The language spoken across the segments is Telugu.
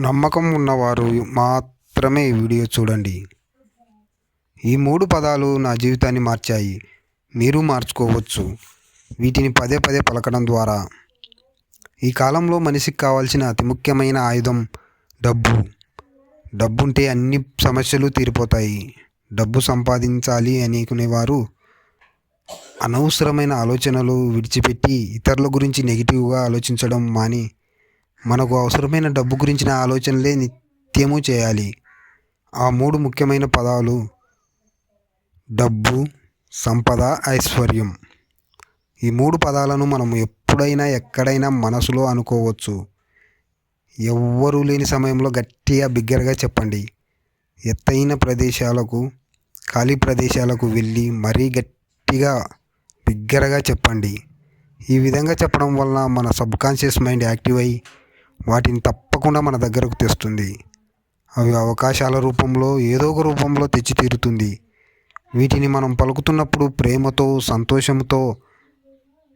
నమ్మకం ఉన్నవారు మాత్రమే ఈ వీడియో చూడండి. ఈ మూడు పదాలు నా జీవితాన్ని మార్చాయి. మీరు మార్చుకోవచ్చు. వీటిని పదే పదే పలకడం ద్వారా. ఈ కాలంలో మనిషికి కావాల్సిన అతి ముఖ్యమైన ఆయుధం డబ్బు. డబ్బుంటే అన్ని సమస్యలు తీరిపోతాయి. డబ్బు సంపాదించాలి అనుకునేవారు అనవసరమైన ఆలోచనలు విడిచిపెట్టి ఇతరుల గురించి నెగిటివ్గా ఆలోచించడం మాని మనకు అవసరమైన డబ్బు గురించిన ఆలోచనలే నిత్యము చేయాలి. ఆ మూడు ముఖ్యమైన పదాలు డబ్బు సంపద ఐశ్వర్యం. ఈ మూడు పదాలను మనం ఎప్పుడైనా ఎక్కడైనా మనసులో అనుకోవచ్చు. ఎవ్వరూ లేని సమయంలో గట్టిగా బిగ్గరగా చెప్పండి. ఎత్తైన ప్రదేశాలకు ఖాళీ ప్రదేశాలకు వెళ్ళి మరీ గట్టిగా బిగ్గరగా చెప్పండి. ఈ విధంగా చెప్పడం వలన మన సబ్కాన్షియస్ మైండ్ యాక్టివ్ అయ్యి వాటిని తప్పకుండా మన దగ్గరకు తెస్తుంది. అవి అవకాశాల రూపంలో ఏదో ఒక రూపంలో తెచ్చి తీరుతుంది వీటిని మనం పలుకుతున్నప్పుడు ప్రేమతో సంతోషంతో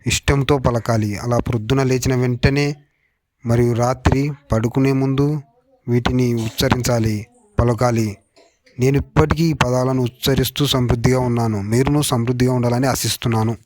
ఇష్టంతో పలకాలి. అలా ప్రొద్దున లేచిన వెంటనే మరియు రాత్రి పడుకునే ముందు వీటిని ఉచ్చరించాలి పలకాలి. నేను ఇప్పటికీ ఈ పదాలను ఉచ్చరిస్తూ సమృద్ధిగా ఉన్నాను. మీరును సమృద్ధిగా ఉండాలని ఆశిస్తున్నాను.